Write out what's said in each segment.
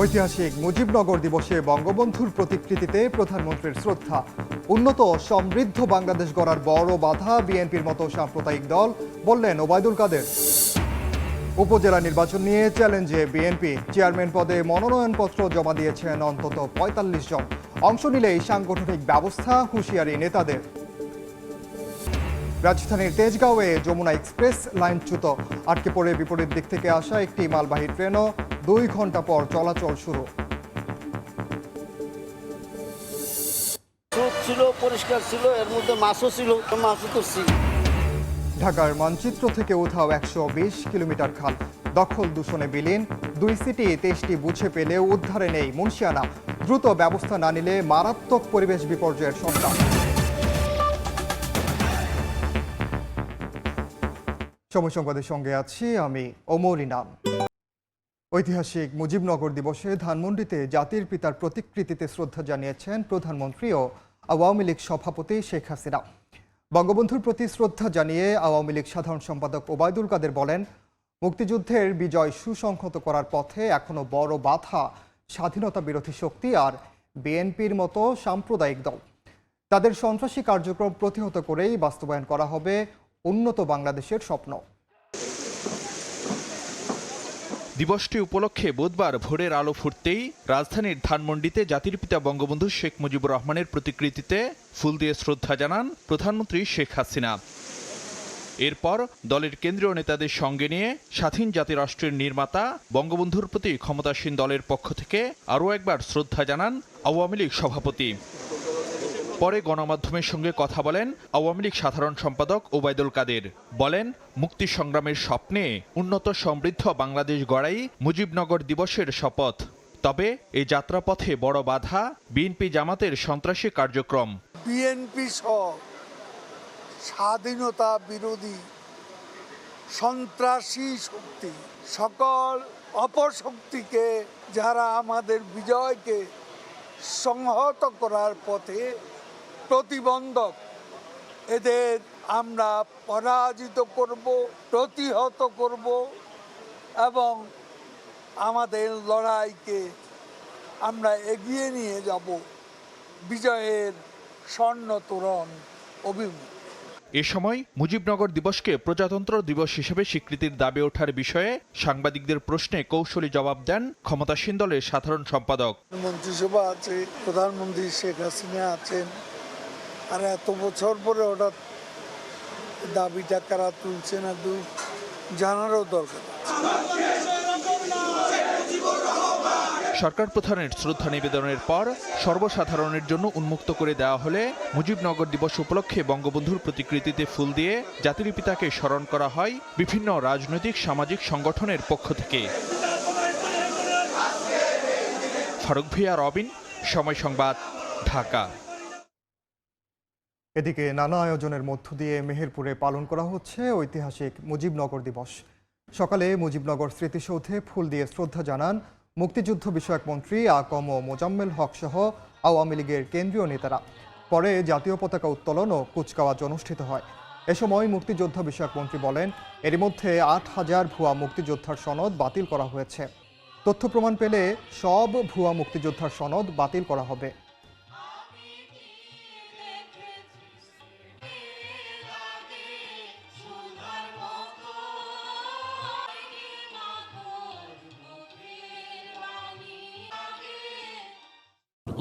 ঐতিহাসিক মুজিবনগর দিবসে বঙ্গবন্ধুর প্রতিকৃতিতে প্রধানমন্ত্রীর শ্রদ্ধা। উন্নত সমৃদ্ধ বাংলাদেশ গড়ার বড় বাধা বিএনপির মতো সাম্প্রদায়িক দল, বললেন ওবায়দুল কাদের। উপজেলা নির্বাচন নিয়ে চ্যালেঞ্জে বিএনপি। চেয়ারম্যান পদে মনোনয়নপত্র জমা দিয়েছেন অন্তত পঁয়তাল্লিশ জন। অংশ নিলেই সাংগঠনিক ব্যবস্থা হুঁশিয়ারি নেতাদের। রাজধানীর তেজগাঁওয়ে যমুনা এক্সপ্রেস লাইনচ্যুত আটকে পড়ে বিপরীত দিক থেকে আসা একটি মালবাহী ট্রেনও দুই ঘণ্টা পর চলাচল শুরু। ছিল পরিষ্কার ছিল এর মধ্যে মাছও ছিল মাছও করছি ঢাকার মানচিত্র থেকে উধাও একশো বিশ কিলোমিটার খাল। দখল দূষণে বিলীন দুই সিটি তেইশটি বুঝে পেলেও উদ্ধারে নেই মুন্সিয়ানা। দ্রুত ব্যবস্থা না নিলে মারাত্মক পরিবেশ বিপর্যয়ের শঙ্কা সময় সংবাদের সঙ্গে আছি আমি ওমর ইনাম ঐতিহাসিক মুজিবনগর দিবসে ধানমন্ডিতে জাতির পিতার প্রতিকৃতিতে শ্রদ্ধা জানিয়েছেন প্রধানমন্ত্রী ও আওয়ামী লীগ সভাপতি শেখ হাসিনা। বঙ্গবন্ধুর প্রতি শ্রদ্ধা জানিয়ে আওয়ামী লীগ সাধারণ সম্পাদক ওবায়দুল কাদের বলেন, মুক্তিযুদ্ধের বিজয় সুসংহত করার পথে এখনও বড় বাধা, স্বাধীনতা বিরোধী শক্তি আর বিএনপির মতো সাম্প্রদায়িক দল। তাদের সন্ত্রাসী কার্যক্রম প্রতিহত করেই বাস্তবায়ন করা হবে উন্নত বাংলাদেশের স্বপ্ন। দিবসটি উপলক্ষে বুধবার ভোরের আলো ফুটতেই রাজধানীর ধানমন্ডিতে জাতির পিতা বঙ্গবন্ধু শেখ মুজিবুর রহমানের প্রতিকৃতিতে ফুল দিয়ে শ্রদ্ধা জানান প্রধানমন্ত্রী শেখ হাসিনা। এরপর দলের কেন্দ্রীয় নেতাদের সঙ্গে নিয়ে স্বাধীন জাতিরাষ্ট্রের নির্মাতা বঙ্গবন্ধুর প্রতি ক্ষমতাসীন দলের পক্ষ থেকে আরও একবার শ্রদ্ধা জানান আওয়ামী লীগ সভাপতি। পরে গণমাধ্যমের সঙ্গে কথা বলেন আওয়ামী লীগ সাধারণ সম্পাদক ওবায়দুল কাদের। বলেন, মুক্তি সংগ্রামের স্বপ্নে উন্নত সমৃদ্ধ বাংলাদেশ গড়াই মুজিবনগর দিবসের শপথ। তবে এই যাত্রাপথে বড় বাধা বিএনপি জামাতের সন্ত্রাসী কার্যক্রম। বিএনপি সহ স্বাধীনতা বিরোধী সন্ত্রাসী শক্তি, সকল অপশক্তিকে যারা আমাদের বিজয়কে সংহত করার পথে প্রতিবন্ধক। এদের আমরা পরাজিত করব প্রতিহত করব এবং আমাদের লড়াইকে আমরা এগিয়ে নিয়ে যাব বিজয়ের স্বর্ণ তোরণ অভিমুখ। এ সময় মুজিবনগর দিবসকে প্রজাতন্ত্র দিবস হিসেবে স্বীকৃতির দাবি ওঠার বিষয়ে সাংবাদিকদের প্রশ্নে কৌশলী জবাব দেন ক্ষমতাসীন দলের সাধারণ সম্পাদক। মন্ত্রিসভা আছে প্রধানমন্ত্রী শেখ হাসিনা আছেন আর এত বছর পরে হঠাৎ দাবিটা কারা তুলছে না দু জানারও দরকার। সরকার প্রধানের শ্রদ্ধা নিবেদনের পর সর্বসাধারণের জন্য উন্মুক্ত করে দেওয়া হলে মুজিবনগর দিবস উপলক্ষে বঙ্গবন্ধুর প্রতিকৃতিতে ফুল দিয়ে জাতির পিতাকে স্মরণ করা হয় বিভিন্ন রাজনৈতিক, সামাজিক সংগঠনের পক্ষ থেকে। ফারুক ভিয়া, রবিন, সময় সংবাদ, ঢাকা। এদিকে নানা আয়োজনের মধ্য দিয়ে মেহেরপুরে পালন করা হচ্ছে ঐতিহাসিক মুজিবনগর দিবস। সকালে মুজিবনগর স্মৃতিসৌধে ফুল দিয়ে শ্রদ্ধা জানান মুক্তিযুদ্ধ বিষয়ক মন্ত্রী আকম ও মোজাম্মেল হক সহ আওয়ামী লীগের কেন্দ্রীয় নেতারা। পরে জাতীয় পতাকা উত্তোলন ও কুচকাওয়াজ অনুষ্ঠিত হয়। এ সময় মুক্তিযোদ্ধা বিষয়ক মন্ত্রী বলেন, এর মধ্যে আট হাজার ভুয়া মুক্তিযোদ্ধার সনদ বাতিল করা হয়েছে। তথ্য প্রমাণ পেলে সব ভুয়া মুক্তিযোদ্ধার সনদ বাতিল করা হবে।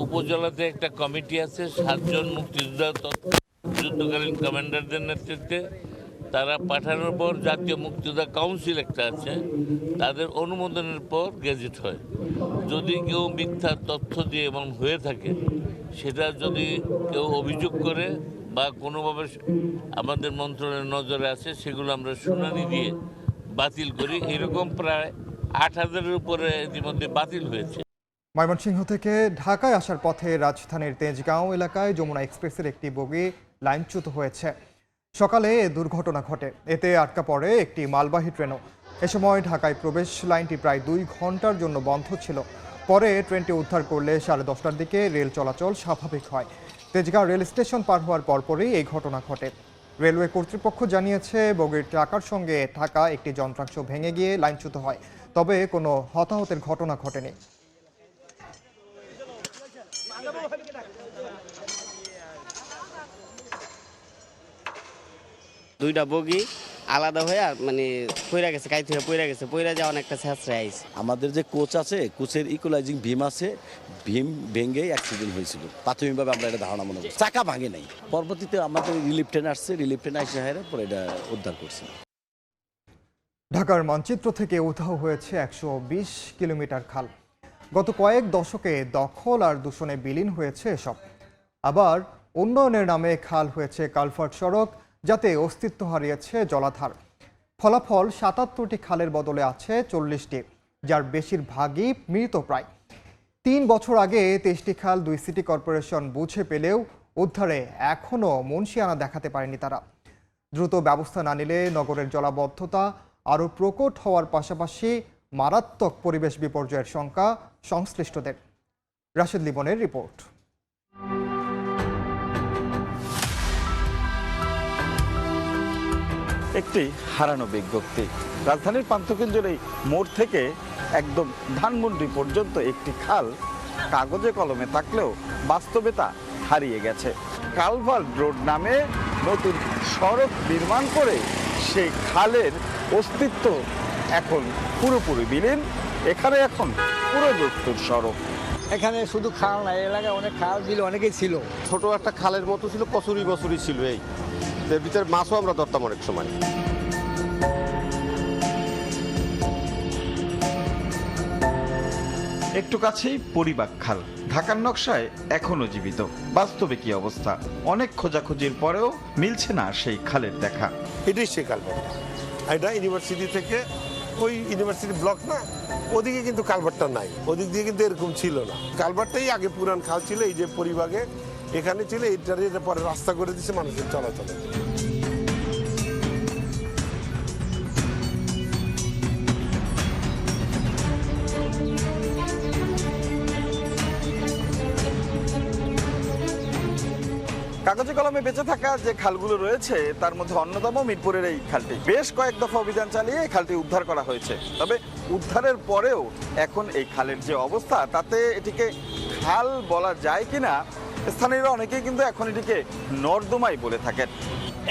উপজেলাতে একটা কমিটি আছে, সাতজন মুক্তিযোদ্ধা যুদ্ধকালীন কমান্ডারদের নেতৃত্বে। তারা পাঠানোর পর জাতীয় মুক্তিযোদ্ধা কাউন্সিল একটা আছে, তাদের অনুমোদনের পর গেজেট হয়। যদি কেউ মিথ্যা তথ্য দিয়ে এবং হয়ে থাকে, সেটা যদি কেউ অভিযোগ করে বা কোনোভাবে আমাদের মন্ত্রণালয়ের নজরে আছে সেগুলো আমরা শুনানি দিয়ে বাতিল করি। এরকম প্রায় আট হাজারের উপরে ইতিমধ্যে বাতিল হয়েছে। ময়মনসিংহ থেকে ঢাকায় আসার পথে রাজধানীর তেজগাঁও এলাকায় যমুনা এক্সপ্রেসের একটি বগি লাইনচ্যুত হয়েছে। সকালে এ দুর্ঘটনা ঘটে। এতে আটকা পড়ে একটি মালবাহী ট্রেনও। এ সময় ঢাকায় প্রবেশ লাইনটি প্রায় দুই ঘণ্টার জন্য বন্ধ ছিল। পরে ট্রেনটি উদ্ধার করলে সাড়ে দশটার দিকে রেল চলাচল স্বাভাবিক হয়। তেজগাঁও রেল স্টেশন পার হওয়ার পরপরই এই ঘটনা ঘটে। রেলওয়ে কর্তৃপক্ষ জানিয়েছে, বগির টাকার সঙ্গে থাকা একটি যন্ত্রাংশ ভেঙে গিয়ে লাইনচ্যুত হয়। তবে কোনো হতাহতের ঘটনা ঘটেনি। দুইটা বগি আলাদা হয়ে মানে পইরা গেছে কাইতে হয়ে পইরা গেছে পইরা যাওয়া অনেকটা ছেঁচড়ে আইছে। আমাদের যে কোচ আছে কোচের ইকুলাইজিং ভীম আছে ভীম ভেঙে অ্যাক্সিডেন্ট হয়েছিল। প্রাথমিকভাবে আমরা এটা ধারণা মনে করি চাকা ভাঙে নাই। পরবর্তীতে আমাদের রিলিফ ট্রেন আসছে রিলিফ ট্রেন আসে হারে পরে এটা উদ্ধার করছে। ঢাকার মানচিত্র থেকে উধাও হয়েছে একশো বিশ কিলোমিটার খাল। গত কয়েক দশকে দখল আর দূষণে বিলীন হয়েছে এসব। আবার উন্নয়নের নামে খাল হয়েছে কালভার্ট সড়ক, যাতে অস্তিত্ব হারিয়েছে জলাধার। ফলাফল সাতাত্তরটি খালের বদলে আছে চল্লিশটি, যার বেশিরভাগই মৃত প্রায়। তিন বছর আগে তেইশটি খাল দুই সিটি কর্পোরেশন বুঝে পেলেও উদ্ধারে এখনও মুন্সিয়ানা দেখাতে পারেনি তারা। দ্রুত ব্যবস্থা না নিলে নগরের জলাবদ্ধতা আরও প্রকট হওয়ার পাশাপাশি মারাত্মক পরিবেশ বিপর্যয়ের শঙ্কা সংশ্লিষ্টদের। রাশেদ লিবনের রিপোর্ট। একটি হারানো বিজ্ঞপ্তি। রাজধানীর পান্থকেন্দ্রের এই মোড় থেকে একদম ধানমন্ডি পর্যন্ত একটি খাল কাগজে কলমে থাকলেও বাস্তবে তা হারিয়ে গেছে। কালভার্ট রোড নামে নতুন সড়ক নির্মাণ করে সেই খালের অস্তিত্ব এখন পুরোপুরি বিলীন এখানে এখন পুরো দস্তুর সড়ক। এখানে শুধু খাল না এই এলাকায় অনেক খাল বিল অনেকেই ছিল। ছোট একটা খালের মতো ছিল কচুরি বছরই ছিল এই। এর ভিতরে মাছও আমরা ধরতাম অনেক সময়। একটু কাছেই পরিবাক খাল। ঢাকার নকশায় এখনও জীবিত। বাস্তবে কি অবস্থা? অনেক খোঁজাখুঁজির পরেও মিলছে না সেই খালের দেখা। এটাই সে কালভারটা এটা ইউনিভার্সিটি থেকে ওই ইউনিভার্সিটি ব্লক না, ওদিকে কিন্তু কালভারটা নাই। ওদিক দিয়ে কিন্তু এরকম ছিল না। কালভারটাই আগে পুরান খাল ছিল, এই যে পরিবাগে এখানে ছিল, এইটার পরে রাস্তা করে দিছে মানুষের চলাচলে। কাগজে কলমে বেঁচে থাকা যে খালগুলো রয়েছে তার মধ্যে অন্যতম মিরপুরের এই খালটি। বেশ কয়েক দফা অভিযান চালিয়ে এই খালটি উদ্ধার করা হয়েছে। তবে উদ্ধারের পরেও এখন এই খালের যে অবস্থা তাতে এটিকে খাল বলা যায় কিনা স্থানীয়রা অনেকেই কিন্তু এখন এটিকে নর্দমাই বলে থাকেন।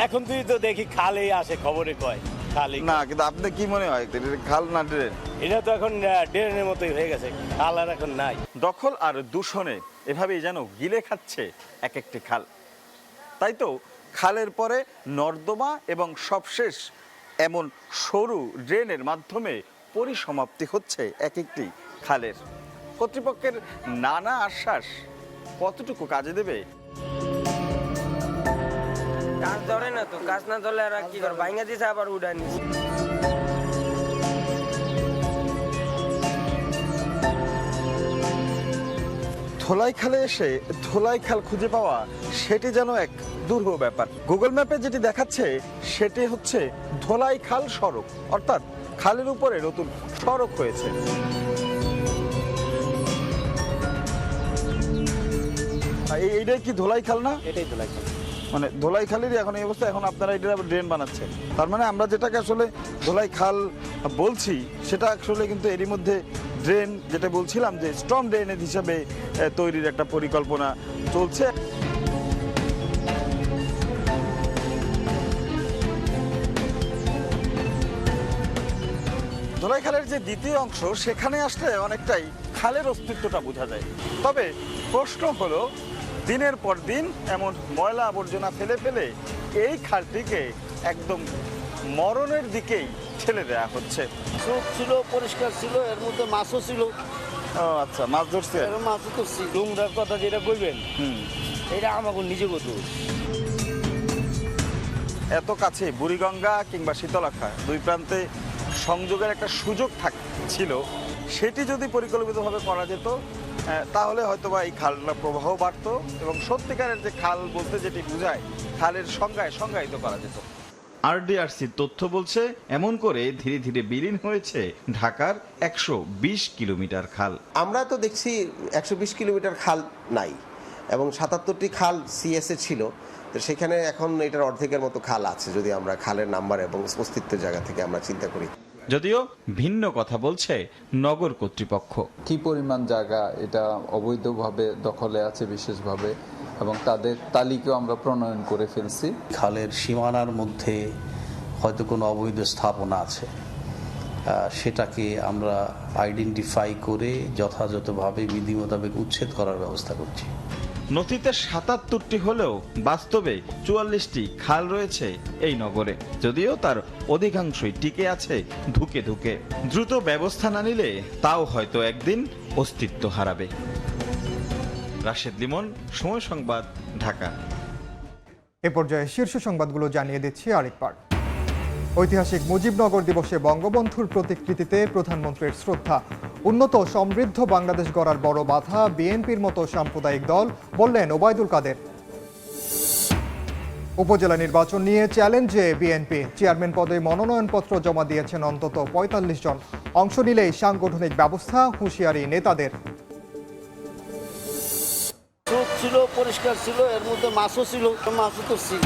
এখন তুই তো দেখি খালে আসে খবরে কয় খালি। না কিন্তু আপনি কি মনে হয় এটা খাল না ড্রেন? এটা তো এখন ড্রেনের মতোই হয়ে গেছে খাল আর এখন নাই। দখল আর দূষণে এভাবেই যেন গিলে খাচ্ছে এক একটি খাল। তাই তো? খালের পরে নর্দমা এবং সবশেষ এমন সরু ড্রেনের মাধ্যমে পরিসমাপ্তি হচ্ছে এক একটি খালের। কর্তৃপক্ষের নানা আশ্বাস কতটুকু কাজে দেবে? কাজ ধরে না তো, কাজ না ধরলে আর কি করব? ভাঙা দিছে আবার উড়াই নিছে ধোলাই খালে এসে ধোলাই খাল খুঁজে পাওয়া সেটি যেন এক দুর্হ ব্যাপার। গুগল ম্যাপে যেটি দেখাচ্ছে সেটি হচ্ছে ধোলাই খাল সড়ক। অর্থাৎ খালের উপরে নতুন সড়ক হয়েছে। এই- এইটাই কি ধোলাই খাল না? এটাই তো লাগছে মানে ধোলাই খালেরই এখন এই অবস্থা এখন আপনারা এটা আবার ড্রেন বানাচ্ছেন তার মানে আমরা যেটাকে আসলে ধোলাই খাল বলছি সেটা আসলে কিন্তু এরই মধ্যে ড্রেন, যেটা বলছিলাম যে স্ট্রং ড্রেনেজ হিসাবে তৈরির একটা পরিকল্পনা চলছে। ধোলাই খালের যে দ্বিতীয় অংশ, সেখানে আসলে অনেকটাই খালের অস্তিত্বটা বোঝা যায়। তবে প্রশ্ন হলো, দিনের পর দিন এমন ময়লা আবর্জনা ফেলে ফেলে এই খালটিকে একদম মরণের দিকেই ঠেলে দেওয়া হচ্ছে। চোখ ছিল পরিষ্কার ছিল এর মধ্যে মাছও ছিল। ও আচ্ছা মাছ ধরছে? মাছও তো ছিল। নোংরার কথা যেটা বলবেন হুম। এটা আমাকে নিজে কত এত কাছে বুড়িগঙ্গা কিংবা শীতলক্ষা দুই প্রান্তে সংযোগের একটা সুযোগ থাক ছিল সেটি যদি পরিকল্পিতভাবে করা যেত তাহলে হয়তোবা এই খালটার প্রবাহ বাড়তো এবং সত্যিকারের যে খাল বলতে যেটি বোঝায় খালের সংজ্ঞায় সংজ্ঞায়িত করা যেত। আরডিআরসির তথ্য বলছে এমন করে ধীরে ধীরে বিলীন হয়েছে ঢাকার একশো বিশ কিলোমিটার খাল। আমরা তো দেখছি একশো বিশ কিলোমিটার খাল নাই এবং সাতাত্তরটি খাল সিএসএ ছিল। তো সেখানে এখন এটার অর্ধেকের মতো খাল আছে যদি আমরা খালের নাম্বার এবং অস্তিত্বের জায়গা থেকে আমরা চিন্তা করি। যদিও ভিন্ন কথা বলছে নগর কর্তৃপক্ষ। কি পরিমাণ জায়গা এটা অবৈধভাবে দখলে আছে বিশেষভাবে? এবং তাদের তালিকাও আমরা প্রণয়ন করে ফেলছি। খালের সীমানার মধ্যে হয়তো কোনো অবৈধ স্থাপনা আছে। সেটাকে আমরা আইডেন্টিফাই করে যথাযথভাবে বিধি মোতাবেক উচ্ছেদ করার ব্যবস্থা করছি। নথিতে সাতাত্তরটি হলেও বাস্তবে চুয়াল্লিশটি খাল রয়েছে এই নগরে। যদিও তার অধিকাংশই টিকে আছে ধুকে ধুকে। দ্রুত ব্যবস্থা না নিলে তাও হয়তো একদিন অস্তিত্ব হারাবে। রাশেদ লিমন, সময় সংবাদ, ঢাকা। এ পর্যায়ে শীর্ষ সংবাদগুলো জানিয়ে দিচ্ছি আরেকবার। ঐতিহাসিক মুজিবনগর দিবসে বঙ্গবন্ধুর প্রতিকৃতিতে প্রধানমন্ত্রীর শ্রদ্ধা। উন্নত সমৃদ্ধ বাংলাদেশ গড়ার বড় বাধা বিএনপির মতো সাম্প্রদায়িক দল, বললেন ওবায়দুল কাদের। উপজেলা নির্বাচন নিয়ে চ্যালেঞ্জে বিএনপি। চেয়ারম্যান পদে মনোনয়নপত্র জমা দিয়েছেন অন্তত পঁয়তাল্লিশ জন। অংশ নিলেই সাংগঠনিক ব্যবস্থা, হুঁশিয়ারি নেতাদের। ছিল পরিষ্কার ছিল এর মধ্যে মাছও ছিল মাছও করছি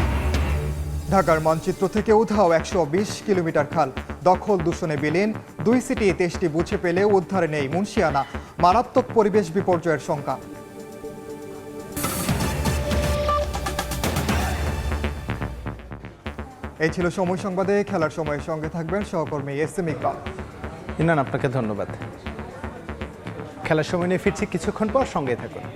ঢাকার মানচিত্র থেকে উধাও একশো বিশ কিলোমিটার খাল। দখল দূষণে বিলীন দুই সিটি তেইশটি বুঝে পেলেও উদ্ধারে নেই মুন্সিয়ানা। মারাত্মক পরিবেশ বিপর্যয়ের শঙ্কা। এই ছিল সময় সংবাদে। খেলার সময়ের সঙ্গে থাকবেন সহকর্মী এস এম ইকবাল। ইনান আপনাকে ধন্যবাদ। খেলার সময় নিয়ে ফিরছি কিছুক্ষণ পর সঙ্গে থাকুন।